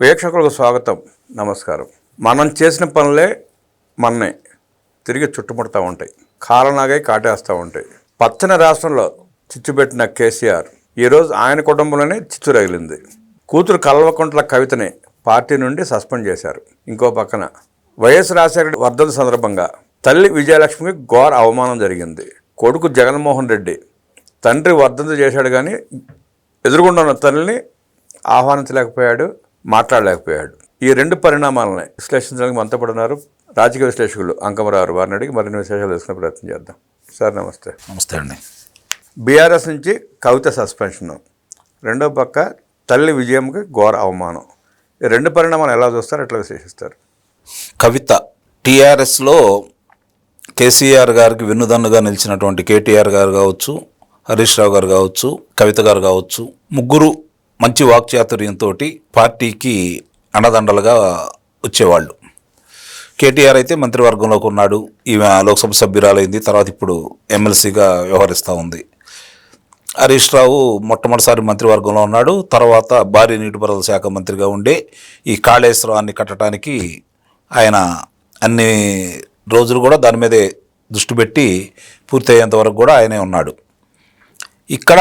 వీక్షకులకు స్వాగతం నమస్కారం. మనం చేసిన పనులే మననే. తిరిగి చుట్టుముడతా ఉంటాయి. కాలనాగై కాటేస్తూ ఉంటాయి. పచ్చని రాష్ట్రంలో చిచ్చుపెట్టిన కేసీఆర్ ఈరోజు ఆయన కుటుంబంలోనే చిచ్చు రగిలింది. కూతురు కల్వకుంట్ల కవితని పార్టీ నుండి సస్పెండ్ చేశారు. ఇంకో పక్కన వైఎస్ రాజశేఖర వర్ధన సందర్భంగా తల్లి విజయలక్ష్మికి ఘోర అవమానం జరిగింది. కొడుకు జగన్మోహన్ రెడ్డి తండ్రి వర్ధంతి చేశాడు కానీ ఎదురుగుండా ఉన్న తల్లిని ఆహ్వానించలేకపోయాడు. మాట్లాడలేకపోయాడు. ఈ రెండు పరిణామాలని విశ్లేషించడానికి మనతో ఉన్నారు రాజకీయ విశ్లేషకులు అంకమరావు వారిని అడిగి మరిన్ని విశేషాలు తెలుసుకునే ప్రయత్నం చేద్దాం. సార్ నమస్తే. నమస్తే అండి. బీఆర్ఎస్ నుంచి కవిత సస్పెన్షన్. రెండో పక్క తల్లి విజయంకి ఘోర అవమానం. ఈ రెండు పరిణామాలు ఎలా చూస్తారు? ఎట్లా విశ్లేషిస్తారు? కవిత టీఆర్ఎస్లో కేసీఆర్ గారికి వెన్నుదన్నుగా నిలిచినటువంటి కేటీఆర్ గారు కావచ్చు హరీష్ రావు గారు కావచ్చు కవిత గారు కావచ్చు ముగ్గురు మంచి వాక్చాతుర్యంతో పార్టీకి అండదండలుగా వచ్చేవాళ్ళు. కేటీఆర్ అయితే మంత్రివర్గంలోకి ఉన్నాడు. ఈమె లోక్సభ సభ్యురాలైంది. తర్వాత ఇప్పుడు ఎమ్మెల్సీగా వ్యవహరిస్తూ ఉంది. హరీష్ రావు మొట్టమొదటిసారి మంత్రివర్గంలో ఉన్నాడు. తర్వాత భారీ నీటిపారుదల శాఖ మంత్రిగా ఉండే ఈ కాళేశ్వరాన్ని కట్టడానికి ఆయన అన్ని రోజులు కూడా దాని మీదే దృష్టి పెట్టి పూర్తయ్యేంత వరకు కూడా ఆయనే ఉన్నాడు. ఇక్కడ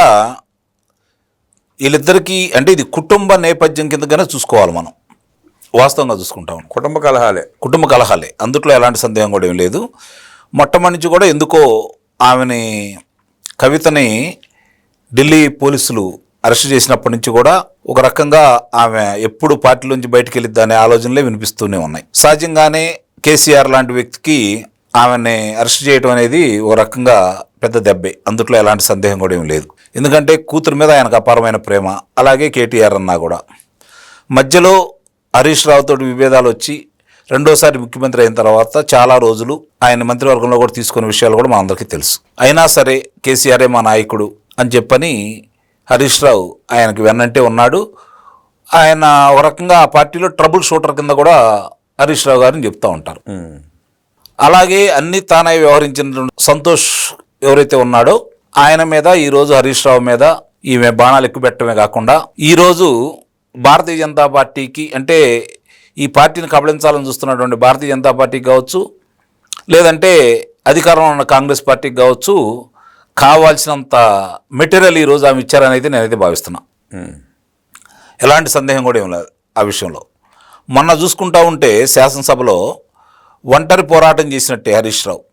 వీళ్ళిద్దరికీ అంటే ఇది కుటుంబ నేపథ్యం కిందగానే చూసుకోవాలి మనం. వాస్తవంగా చూసుకుంటాం కుటుంబ కలహాలే. కుటుంబ కలహాలే. అందుట్లో ఎలాంటి సందేహం కూడా ఏం లేదు. మొట్టమొదటి నుంచి కూడా ఎందుకో ఆమెని కవితని ఢిల్లీ పోలీసులు అరెస్ట్ చేసినప్పటి నుంచి కూడా ఒక రకంగా ఆమె ఎప్పుడు పార్టీలోంచి బయటికి వెళ్ళిద్దా అనే ఆలోచనలే వినిపిస్తూనే ఉన్నాయి. సహజంగానే కేసీఆర్ లాంటి వ్యక్తికి ఆమెని అరెస్ట్ చేయడం అనేది ఓ రకంగా పెద్ద దెబ్బే. అందుట్లో ఎలాంటి సందేహం కూడా ఏం లేదు. ఎందుకంటే కూతురు మీద ఆయనకు అపారమైన ప్రేమ. అలాగే కేటీఆర్ అన్నా కూడా. మధ్యలో హరీష్ రావుతో విభేదాలు వచ్చి రెండోసారి ముఖ్యమంత్రి అయిన తర్వాత చాలా రోజులు ఆయన మంత్రివర్గంలో కూడా తీసుకునే విషయాలు కూడా మా అందరికీ తెలుసు. అయినా సరే కేసీఆరే మా నాయకుడు అని చెప్పని హరీష్ రావు ఆయనకి వెన్నంటే ఉన్నాడు. ఆయన ఒక రకంగా ఆ పార్టీలో ట్రబుల్ షూటర్ కింద కూడా హరీష్ రావు గారిని చెప్తూ ఉంటారు. అలాగే అన్ని తానై వ్యవహరించిన సంతోష్ ఎవరైతే ఉన్నాడో ఆయన మీద ఈరోజు హరీష్ రావు మీద ఈమె బాణాలు ఎక్కువ పెట్టడమే కాకుండా ఈరోజు భారతీయ జనతా పార్టీకి అంటే ఈ పార్టీని కబళించాలని చూస్తున్నటువంటి భారతీయ జనతా పార్టీకి కావచ్చు లేదంటే అధికారంలో ఉన్న కాంగ్రెస్ పార్టీకి కావచ్చు కావాల్సినంత మెటీరియల్ ఈరోజు ఆమె ఇచ్చారని అయితే నేనైతే భావిస్తున్నా. ఎలాంటి సందేహం కూడా ఏం లేదు ఆ విషయంలో. మొన్న చూసుకుంటా ఉంటే శాసనసభలో ఒంటరి పోరాటం చేసినట్టే హరీష్ రావు.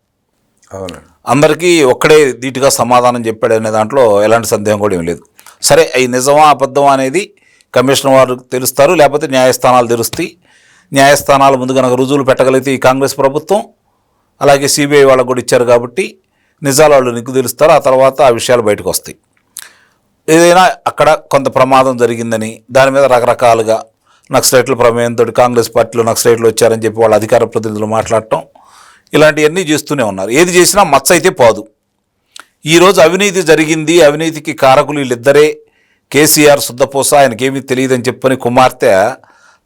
అవునండి. అందరికీ ఒక్కడే ధీటుగా సమాధానం చెప్పాడు అనే దాంట్లో ఎలాంటి సందేహం కూడా ఏం లేదు. సరే అవి నిజమా అబద్ధమా అనేది కమిషన్ వారు తెలుస్తారు లేకపోతే న్యాయస్థానాలు తెలుస్తాయి. న్యాయస్థానాలు ముందు కనుక రుజువులు పెట్టగలిగితే ఈ కాంగ్రెస్ ప్రభుత్వం అలాగే సిబిఐ వాళ్ళకు కూడా ఇచ్చారు కాబట్టి నిజాలు వాళ్ళు నిగ్గు తెలుస్తారు ఆ తర్వాత ఆ విషయాలు బయటకు వస్తాయి. ఏదైనా అక్కడ కొంత ప్రమాదం జరిగిందని దాని మీద రకరకాలుగా నక్సలైట్ల ప్రమేయంతో కాంగ్రెస్ పార్టీలో నక్సలైట్లు వచ్చారని చెప్పి వాళ్ళ అధికార ప్రతినిధులు మాట్లాడటం ఇలాంటివన్నీ చేస్తూనే ఉన్నారు. ఏది చేసినా మచ్చ అయితే పోదు. ఈరోజు అవినీతి జరిగింది. అవినీతికి కారకులు వీళ్ళిద్దరే. కేసీఆర్ శుద్ధపూస ఆయనకేమీ తెలియదని చెప్పని కుమార్తె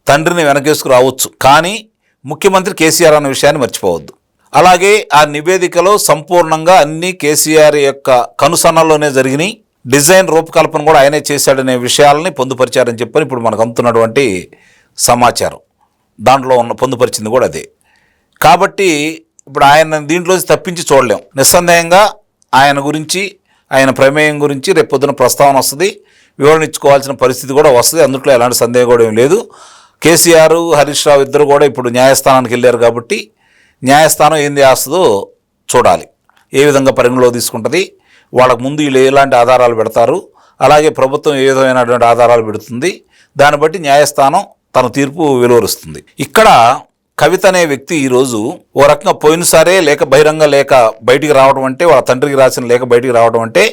తండ్రిని వెనకేసుకు రావచ్చు. కానీ ముఖ్యమంత్రి కేసీఆర్ అన్న విషయాన్ని మర్చిపోవద్దు. అలాగే ఆ నివేదికలో సంపూర్ణంగా అన్ని కేసీఆర్ యొక్క కనుసన్నల్లోనే జరిగినాయి. డిజైన్ రూపకల్పన కూడా ఆయనే చేశాడనే విషయాలని పొందుపరిచారని చెప్పని ఇప్పుడు మనకు అందుతున్నటువంటి సమాచారం. దాంట్లో ఉన్న పొందుపరిచింది కూడా అదే. కాబట్టి ఇప్పుడు ఆయన దీంట్లోంచి తప్పించి చూడలేం. నిస్సందేహంగా ఆయన గురించి ఆయన ప్రమేయం గురించి రేపు పొద్దున ప్రస్తావన వస్తుంది. వివరణ ఇచ్చుకోవాల్సిన పరిస్థితి కూడా వస్తుంది. అందుట్లో ఎలాంటి సందేహం కూడా ఏం లేదు. కేసీఆర్ హరీష్ రావు ఇద్దరు కూడా ఇప్పుడు న్యాయస్థానానికి వెళ్ళారు కాబట్టి న్యాయస్థానం ఏం చేస్తుందో చూడాలి. ఏ విధంగా పరిగణలో తీసుకుంటుంది? వాళ్ళకు ముందు వీళ్ళు ఎలాంటి ఆధారాలు పెడతారు? అలాగే ప్రభుత్వం ఏ విధమైనటువంటి ఆధారాలు పెడుతుంది? దాన్ని బట్టి న్యాయస్థానం తన తీర్పు వెలువరుస్తుంది. ఇక్కడ కవిత అనే వ్యక్తి ఈరోజు ఓ రకంగా పోయినసారే లేక బహిరంగ లేక బయటికి రావడం అంటే వాళ్ళ తండ్రికి రాసిన లేఖ బయటికి రావడం అంటే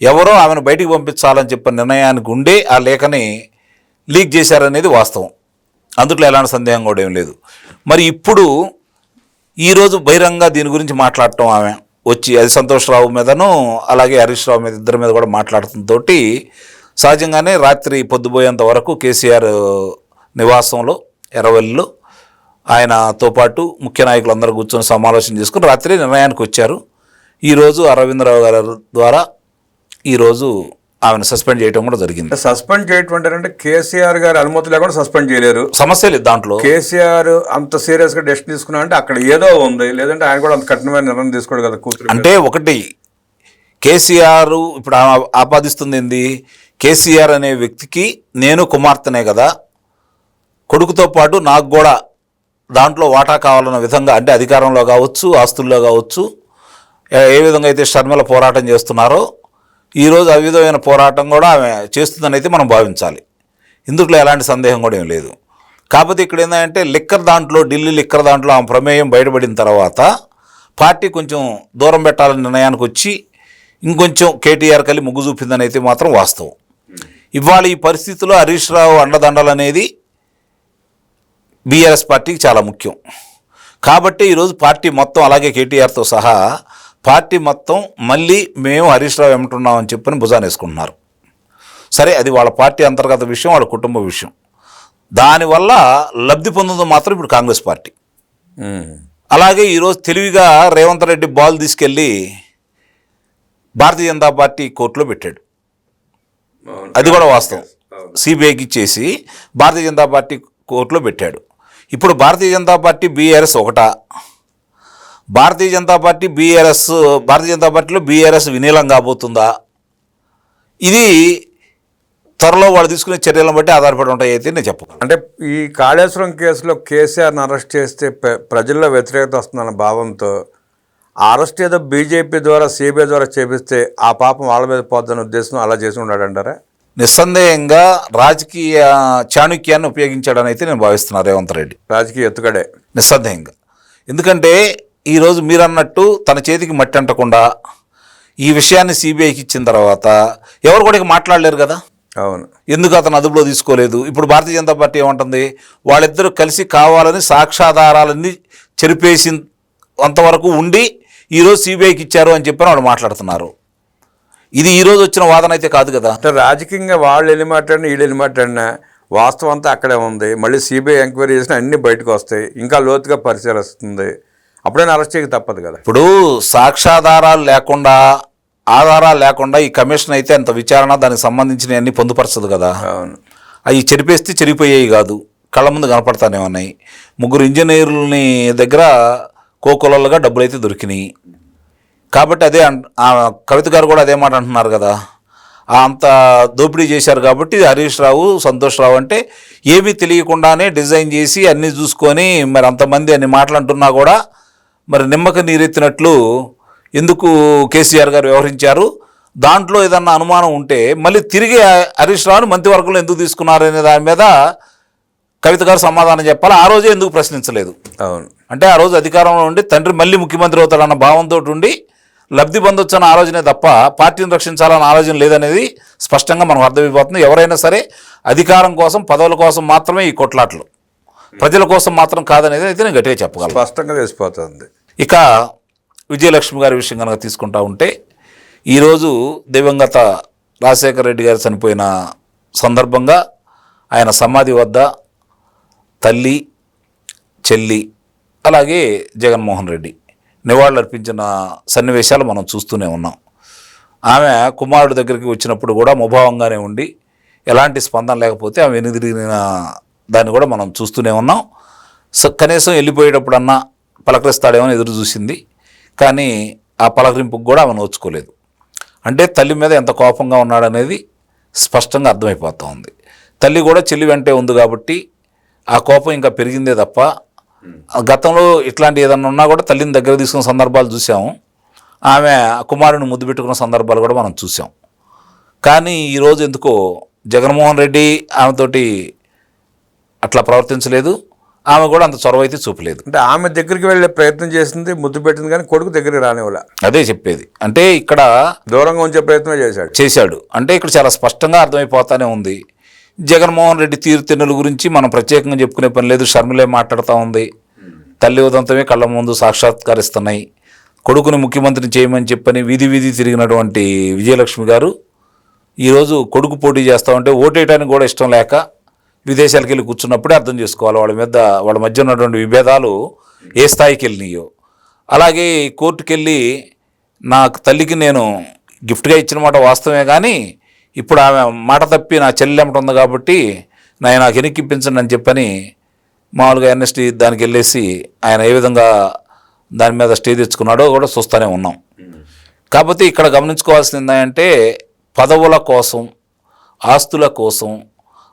ఎవరో ఆమెను బయటికి పంపించాలని చెప్పిన నిర్ణయానికి ఉండే ఆ లేఖని లీక్ చేశారనేది వాస్తవం. అందుట్లో ఎలాంటి సందేహం కూడా ఏం లేదు. మరి ఇప్పుడు ఈరోజు బహిరంగ దీని గురించి మాట్లాడటం ఆమె వచ్చి అది సంతోష్ రావు మీదను అలాగే హరీష్ రావు మీద ఇద్దరి మీద కూడా మాట్లాడుతుంతో సహజంగానే రాత్రి పొద్దుపోయేంత వరకు కేసీఆర్ నివాసంలో ఎరవల్లిలో ఆయనతో పాటు ముఖ్య నాయకులు అందరూ కూర్చొని సమాలోచన చేసుకుని రాత్రి నిర్ణయానికి వచ్చారు. ఈరోజు అరవిందరావు గారి ద్వారా ఈరోజు ఆమెను సస్పెండ్ చేయడం కూడా జరిగింది. సస్పెండ్ చేయటం అంటే కేసీఆర్ గారి అనుమతి లేకుండా సస్పెండ్ చేయలేరు. సమస్య లేదు దాంట్లో. కేసీఆర్ అంత సీరియస్గా డెసిషన్ తీసుకున్నా అంటే అక్కడ ఏదో ఉంది. లేదంటే ఆయన కూడా అంత కఠినమైన నిర్ణయం తీసుకోడు కదా కూతురు. అంటే ఒకటి కేసీఆర్ ఇప్పుడు ఆపాదిస్తుంది ఏంది? కేసీఆర్ అనే వ్యక్తికి నేను కుమార్తెనే కదా. కొడుకుతో పాటు నాకు కూడా దాంట్లో వాటా కావాలన్న విధంగా అంటే అధికారంలో కావచ్చు ఆస్తుల్లో కావచ్చు ఏ- విధంగా అయితే షర్మిల పోరాటం చేస్తున్నారో ఈరోజు ఆ విధమైన పోరాటం కూడా ఆమె చేస్తుందని అయితే మనం భావించాలి. ఇందులో ఎలాంటి సందేహం కూడా ఏం లేదు. కాకపోతే ఇక్కడ ఏంటంటే లిక్కర్ దాంట్లో ఢిల్లీ లిక్కర్ దాంట్లో ఆమె ప్రమేయం బయటపడిన తర్వాత పార్టీ కొంచెం దూరం పెట్టాలని నిర్ణయానికి వచ్చి ఇంకొంచెం కేటీఆర్ కలిసి మొగ్గు చూపిందని అయితే మాత్రం వాస్తవం. ఇవాళ ఈ పరిస్థితిలో హరీష్ రావు అండదండలు అనేది బీఆర్ఎస్ పార్టీకి చాలా ముఖ్యం. కాబట్టి ఈరోజు పార్టీ మొత్తం అలాగే కేటీఆర్తో సహా పార్టీ మొత్తం మళ్ళీ మేము హరీష్ రావు ఏమంటున్నామని చెప్పని భుజాన్ని వేసుకుంటున్నారు. సరే అది వాళ్ళ పార్టీ అంతర్గత విషయం వాళ్ళ కుటుంబ విషయం. దానివల్ల లబ్ధి పొందుతుంది మాత్రం ఇప్పుడు కాంగ్రెస్ పార్టీ. అలాగే ఈరోజు తెలివిగా రేవంత్ రెడ్డి బాల్ తీసుకెళ్ళి భారతీయ జనతా పార్టీ కోర్టులో పెట్టాడు. అది కూడా వాస్తవం. సిబిఐకి ఇచ్చేసి భారతీయ జనతా పార్టీ కోర్టులో పెట్టాడు. ఇప్పుడు భారతీయ జనతా పార్టీ బీఆర్ఎస్ ఒకటా. భారతీయ జనతా పార్టీ బీఆర్ఎస్ భారతీయ జనతా పార్టీలో బీఆర్ఎస్ వినీలం కాబోతుందా? ఇది త్వరలో వాళ్ళు తీసుకునే చర్యలను బట్టి ఆధారపడి ఉంటాయి అయితే నేను చెప్పగలను. అంటే ఈ కాళేశ్వరం కేసులో కేసీఆర్ని అరెస్ట్ చేస్తే ప్ర- ప్రజల్లో వ్యతిరేకత వస్తుందన్న భావంతో ఆ అరెస్ట్ ఏదో బీజేపీ ద్వారా సిబిఐ ద్వారా చేపిస్తే ఆ పాపం వాళ్ళ మీద పోద్దన్న ఉద్దేశం అలా చేసి ఉన్నాడంటారా? నిస్సందేహంగా రాజకీయ చాణుక్యాన్ని ఉపయోగించాడని అయితే నేను భావిస్తున్నాను రేవంత్ రెడ్డి. రాజకీయ ఎత్తుగడే. నిస్సందేహంగా. ఎందుకంటే ఈరోజు మీరు అన్నట్టు తన చేతికి మట్టి అంటకుండా ఈ విషయాన్ని సిబిఐకి ఇచ్చిన తర్వాత ఎవరు కూడా ఇక మాట్లాడలేరు కదా? అవును. ఎందుకు అతను అదుపులో తీసుకోలేదు? ఇప్పుడు భారతీయ జనతా పార్టీ ఏమంటుంది? వాళ్ళిద్దరూ కలిసి కావాలని సాక్ష్యాధారాలన్నీ చెరిపేసి అంతవరకు ఉండి ఈరోజు సిబిఐకి ఇచ్చారు అని చెప్పని వాళ్ళు మాట్లాడుతున్నారు. ఇది ఈరోజు వచ్చిన వాదన అయితే కాదు కదా? అంటే రాజకీయంగా వాళ్ళు వెళ్ళి మాట్లాడినా వీళ్ళు వెళ్ళి మాట్లాడినా వాస్తవం అంతా అక్కడే ఉంది. మళ్ళీ సిబిఐ ఎంక్వైరీ చేసినా అన్ని బయటకు వస్తాయి. ఇంకా లోతుగా పరిశీలిస్తుంది అప్పుడైనా అరెస్ట్ చేయక తప్పదు కదా. ఇప్పుడు సాక్ష్యాధారాలు లేకుండా ఆధారాలు లేకుండా ఈ కమిషన్ అయితే అంత విచారణ దానికి సంబంధించిన అన్ని పొందుపరచదు కదా? అవును. అవి చెరిపేస్తే చెరిపోయేవి కాదు. కళ్ళ ముందు కనపడతానే ఉన్నాయి. ముగ్గురు ఇంజనీర్లని దగ్గర కోకొలలుగా డబ్బులు అయితే దొరికినాయి. కాబట్టి అదే కవిత గారు కూడా అదే మాట అంటున్నారు కదా. అంత దోపిడీ చేశారు కాబట్టి హరీష్ రావు సంతోష్ రావు అంటే ఏమీ తెలియకుండానే డిజైన్ చేసి అన్నీ చూసుకొని మరి అంతమంది అన్ని మాటలు అంటున్నా కూడా మరి నిమ్మక నీరెత్తినట్లు ఎందుకు కేసీఆర్ గారు వ్యవహరించారు? దాంట్లో ఏదన్నా అనుమానం ఉంటే మళ్ళీ తిరిగి హరీష్ రావుని మంత్రివర్గంలో ఎందుకు తీసుకున్నారు అనే దాని మీద కవిత గారు సమాధానం చెప్పాలి. ఆ రోజే ఎందుకు ప్రశ్నించలేదు? అవును. అంటే ఆ రోజు అధికారంలో ఉండి తండ్రి మళ్ళీ ముఖ్యమంత్రి అవుతాడన్న భావంతో ఉండి లబ్ధి పొందొచ్చు అన్న ఆలోచనే తప్ప పార్టీని రక్షించాలన్న ఆలోచన లేదనేది స్పష్టంగా మనకు అర్థమైపోతుంది. ఎవరైనా సరే అధికారం కోసం పదవుల కోసం మాత్రమే ఈ కొట్లాటలు. ప్రజల కోసం మాత్రం కాదనేది అయితే నేను గట్టిగా చెప్పగలను. స్పష్టంగా తెలిసిపోతుంది. ఇక విజయలక్ష్మి గారి విషయం కనుక తీసుకుంటా ఉంటే ఈరోజు దివంగత రాజశేఖర రెడ్డి గారు చనిపోయిన సందర్భంగా ఆయన సమాధి వద్ద తల్లి చెల్లి అలాగే జగన్మోహన్ రెడ్డి నివాళులర్పించిన సన్నివేశాలు మనం చూస్తూనే ఉన్నాం. ఆమె కుమారుడి దగ్గరికి వచ్చినప్పుడు కూడా ముభావంగానే ఉండి ఎలాంటి స్పందన లేకపోతే ఆమె వెనుదిరిగిన దాన్ని కూడా మనం చూస్తూనే ఉన్నాం. కనీసం వెళ్ళిపోయేటప్పుడన్నా పలకరిస్తాడేమో ఎదురు చూసింది కానీ ఆ పలకరింపుకు కూడా ఆమె నోచుకోలేదు. అంటే తల్లి మీద ఎంత కోపంగా ఉన్నాడనేది స్పష్టంగా అర్థమైపోతూ ఉంది. తల్లి కూడా చెల్లి వెంటే ఉంది కాబట్టి ఆ కోపం ఇంకా పెరిగిందే తప్ప గతంలో ఇట్లాంటి ఏదన్నా ఉన్నా కూడా తల్లిని దగ్గర తీసుకున్న సందర్భాలు చూసాము. ఆమె కుమారుని ముద్దు పెట్టుకున్న సందర్భాలు కూడా మనం చూసాం. కానీ ఈరోజు ఎందుకో జగన్మోహన్ రెడ్డి ఆమెతోటి అట్లా ప్రవర్తించలేదు. ఆమె కూడా అంత చొరవ అయితే చూపలేదు. అంటే ఆమె దగ్గరికి వెళ్ళే ప్రయత్నం చేసింది ముద్దు పెట్టింది కానీ కొడుకు దగ్గరికి రానివ్వలే. అదే చెప్పేది. అంటే ఇక్కడ దూరంగా ఉంచే ప్రయత్నం చేశాడు. చేశాడు. అంటే ఇక్కడ చాలా స్పష్టంగా అర్థమైపోతానే ఉంది. జగన్మోహన్ రెడ్డి తీరుతెన్నుల గురించి మనం ప్రత్యేకంగా చెప్పుకునే పని లేదు. షర్మిలే మాట్లాడుతూ ఉంది. తల్లి ఉదంతమే కళ్ళ ముందు సాక్షాత్కరిస్తున్నాయి. కొడుకుని ముఖ్యమంత్రిని చేయమని చెప్పని వీధి వీధి తిరిగినటువంటి విజయలక్ష్మి గారు ఈరోజు కొడుకు పోటీ చేస్తా ఉంటే ఓటేయడానికి కూడా ఇష్టం లేక విదేశాలకు వెళ్ళి కూర్చున్నప్పుడే అర్థం చేసుకోవాలి. వాళ్ళ మీద వాళ్ళ మధ్య ఉన్నటువంటి విభేదాలు ఏ స్థాయికి వెళ్ళినాయో. అలాగే కోర్టుకెళ్ళి నాకు తల్లికి నేను గిఫ్ట్గా ఇచ్చిన మాట వాస్తవమే కానీ ఇప్పుడు ఆమె మాట తప్పి నా చెల్లెమ్మట ఉంది కాబట్టి నేను నాకు వెనక్కిప్పించండి అని చెప్పని మామూలుగా ఎన్ఎస్టీ దానికి వెళ్ళేసి ఆయన ఏ విధంగా దాని మీద స్టే తెచ్చుకున్నాడో కూడా చూస్తూనే ఉన్నాం. కాకపోతే ఇక్కడ గమనించుకోవాల్సింది ఏంటంటే పదవుల కోసం ఆస్తుల కోసం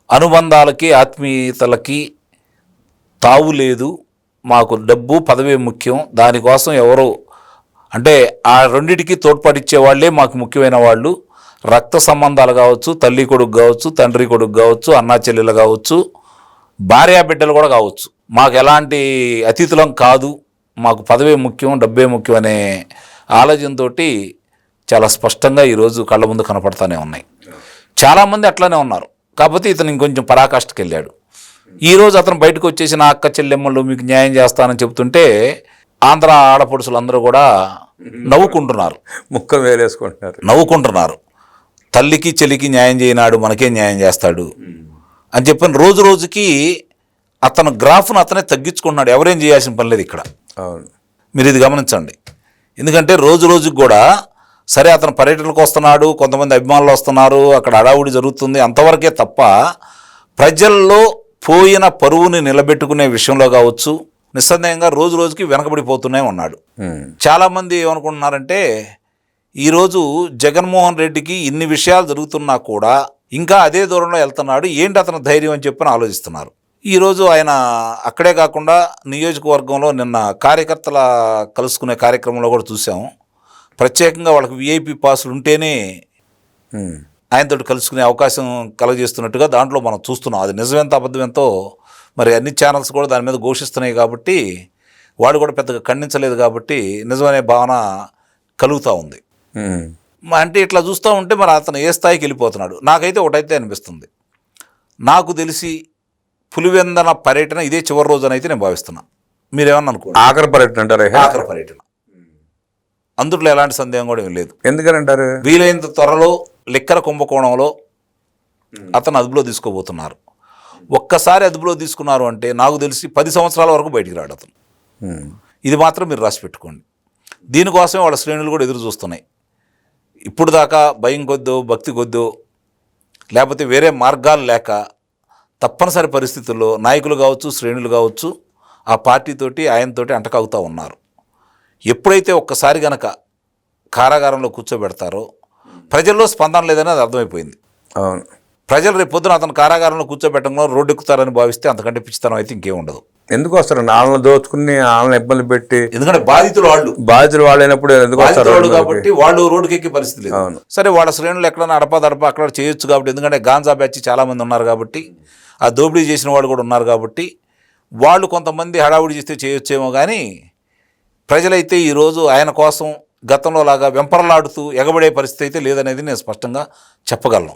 అనుబంధాలకి ఆత్మీయతలకి తావు లేదు. మాకు డబ్బు పదవే ముఖ్యం. దానికోసం ఎవరు అంటే ఆ రెండిటికి తోడ్పడిచ్చే వాళ్ళే మాకు ముఖ్యమైన వాళ్ళు. రక్త సంబంధాలు కావచ్చు తల్లి కొడుకు కావచ్చు తండ్రి కొడుకు కావచ్చు అన్నా చెల్లెలు కావచ్చు భార్యా బిడ్డలు కూడా కావచ్చు. మాకు ఎలాంటి అతిథులం కాదు. మాకు పదవే ముఖ్యం డబ్బే ముఖ్యం అనే ఆలోచనతో చాలా స్పష్టంగా ఈరోజు కళ్ళ ముందు కనపడతానే ఉన్నాయి. చాలామంది అట్లానే ఉన్నారు. కాకపోతే ఇతను ఇంకొంచెం పరాకాష్ఠకి వెళ్ళాడు ఈరోజు అతను బయటకు వచ్చేసి నా అక్క చెల్లెమ్మలు మీకు న్యాయం చేస్తానని చెప్తుంటే ఆంధ్ర ఆడపడుచులందరూ కూడా నవ్వుకుంటున్నారు. ముక్క వేలేసుకుంటున్నారు. నవ్వుకుంటున్నారు. తల్లికి చెల్లికి న్యాయం చేయనాడు మనకే న్యాయం చేస్తాడు. అని చెప్పిన రోజు రోజుకి అతను గ్రాఫ్ను అతనే తగ్గించుకుంటున్నాడు ఎవరేం చేయాల్సిన పని లేదు ఇక్కడ. మీరు ఇది గమనించండి. ఎందుకంటే రోజు రోజుకి కూడా సరే అతను పర్యటనకు వస్తున్నాడు కొంతమంది అభిమానులు వస్తున్నారు అక్కడ హడావుడి జరుగుతుంది. అంతవరకే తప్ప ప్రజల్లో పోయిన పరువుని నిలబెట్టుకునే విషయంలో కావచ్చు నిస్సందేహంగా రోజు రోజుకి వెనకబడిపోతూనే ఉన్నాడు. చాలామంది ఏమనుకుంటున్నారంటే ఈరోజు జగన్మోహన్ రెడ్డికి ఇన్ని విషయాలు జరుగుతున్నా కూడా ఇంకా అదే దూరంలో వెళ్తున్నాడు. ఏంటి అతని ధైర్యం అని చెప్పని ఆలోచిస్తున్నారు. ఈరోజు ఆయన అక్కడే కాకుండా నియోజకవర్గంలో నిన్న కార్యకర్తల కలుసుకునే కార్యక్రమంలో కూడా చూసాము ప్రత్యేకంగా వాళ్ళకి విఐపి పాసులు ఉంటేనే. ఆయనతో కలుసుకునే అవకాశం కలగజేస్తున్నట్టుగా దాంట్లో మనం చూస్తున్నాం. అది నిజమెంత అబద్ధమెంతో మరి అన్ని ఛానల్స్ కూడా దాని మీద ఘోషిస్తున్నాయి కాబట్టి వాడు కూడా పెద్దగా ఖండించలేదు కాబట్టి నిజమనే భావన కలుగుతూ ఉంది. అంటే ఇట్లా చూస్తూ ఉంటే మరి అతను ఏ స్థాయికి వెళ్ళిపోతున్నాడు. నాకైతే ఒకటైతే అనిపిస్తుంది. నాకు తెలిసి పులివెందన పర్యటన ఇదే చివరి రోజు అని అయితే నేను భావిస్తున్నా. మీరేమన్నా అనుకోండి. ఆఖరి పర్యటన అంటారు ఆఖరి పర్యటన. అందుట్లో ఎలాంటి సందేహం కూడా ఏం లేదు. ఎందుకని అంటారు? వీలైనంత త్వరలో లిక్కర కుంభకోణంలో అతను అదుపులో తీసుకోబోతున్నారు. ఒక్కసారి అదుపులో తీసుకున్నారు అంటే నాకు తెలిసి పది సంవత్సరాల వరకు బయటికి రాడు అతను. ఇది మాత్రం మీరు రాసి పెట్టుకోండి. దీనికోసమే వాళ్ళ శ్రేణులు కూడా ఎదురు చూస్తున్నాయి. ఇప్పుడు దాకా భయం కొద్దో భక్తి కొద్దో లేకపోతే వేరే మార్గాలు లేక తప్పనిసరి పరిస్థితుల్లో నాయకులు కావచ్చు శ్రేణులు కావచ్చు ఆ పార్టీతోటి ఆయనతోటి అంటకాగుతూ ఉన్నారు. ఎప్పుడైతే ఒక్కసారి గనక కారాగారంలో కూర్చోబెడతారో ప్రజల్లో స్పందన లేదని అది అర్థమైపోయింది. అవును. ప్రజలు రేపు పొద్దున అతను కారాగారంలో కూర్చోబెట్టడంలో రోడ్డు ఎక్కుతారని భావిస్తే అంతకంటే పిచ్చితనం అయితే ఇంకేం ఉండదు. ఎందుకు వస్తారు వాళ్ళని దోచుకుని వాళ్ళని ఇబ్బంది పెట్టి ఎందుకంటే బాధితులు వాళ్ళు బాధ్యులు వాళ్ళైనప్పుడు ఎందుకు వస్తారు బాధితులు రోడ్డు కాబట్టి వాళ్ళు రోడ్డుకి ఎక్కే పరిస్థితి లేదు అవును. సరే వాళ్ళ శ్రేణులు ఎక్కడైనా అడపా దడప అక్కడ చేయొచ్చు కాబట్టి ఎందుకంటే గాంజా బ్యాచ్ చాలా మంది ఉన్నారు కాబట్టి ఆ దోపిడీ చేసిన వాళ్ళు కూడా ఉన్నారు కాబట్టి వాళ్ళు కొంతమంది హడావుడి చేస్తే చేయొచ్చేమో కానీ ప్రజలైతే ఈరోజు ఆయన కోసం గతంలో లాగా వెంపర్లాడుతూ ఎగబడే పరిస్థితి అయితే లేదనేది నేను స్పష్టంగా చెప్పగలను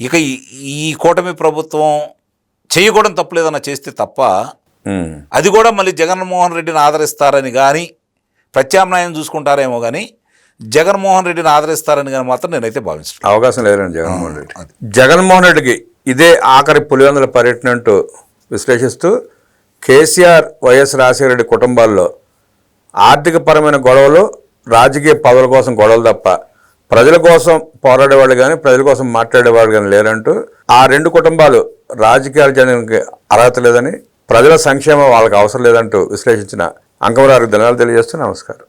ఇక ఈ- ఈ కూటమి ప్రభుత్వం చేయకూడదు తప్పులేదన్నా చేస్తే తప్ప. అది కూడా మళ్ళీ జగన్మోహన్ రెడ్డిని ఆదరిస్తారని కానీ ప్రత్యామ్నాయం చూసుకుంటారేమో కానీ జగన్మోహన్ రెడ్డిని ఆదరిస్తారని కానీ మాత్రం నేనైతే భావించను అవకాశం లేదండి జగన్మోహన్ రెడ్డి జగన్మోహన్ రెడ్డికి ఇదే ఆఖరి పులివెందుల పర్యటన అంటూ విశ్లేషిస్తూ కేసీఆర్ వైఎస్ రాజశేఖర రెడ్డి కుటుంబాల్లో ఆర్థికపరమైన గొడవలు రాజకీయ పదవుల కోసం గొడవలు తప్ప ప్రజల కోసం పోరాడేవాళ్ళు కానీ ప్రజల కోసం మాట్లాడేవాళ్ళు కానీ లేరంటూ ఆ రెండు కుటుంబాలు రాజకీయాలు చేయడానికి అర్హత లేదని ప్రజల సంక్షేమం వాళ్ళకి అవసరం లేదంటూ విశ్లేషించిన అంకమరారికి దినాలు తెలియజేస్తూ నమస్కారం.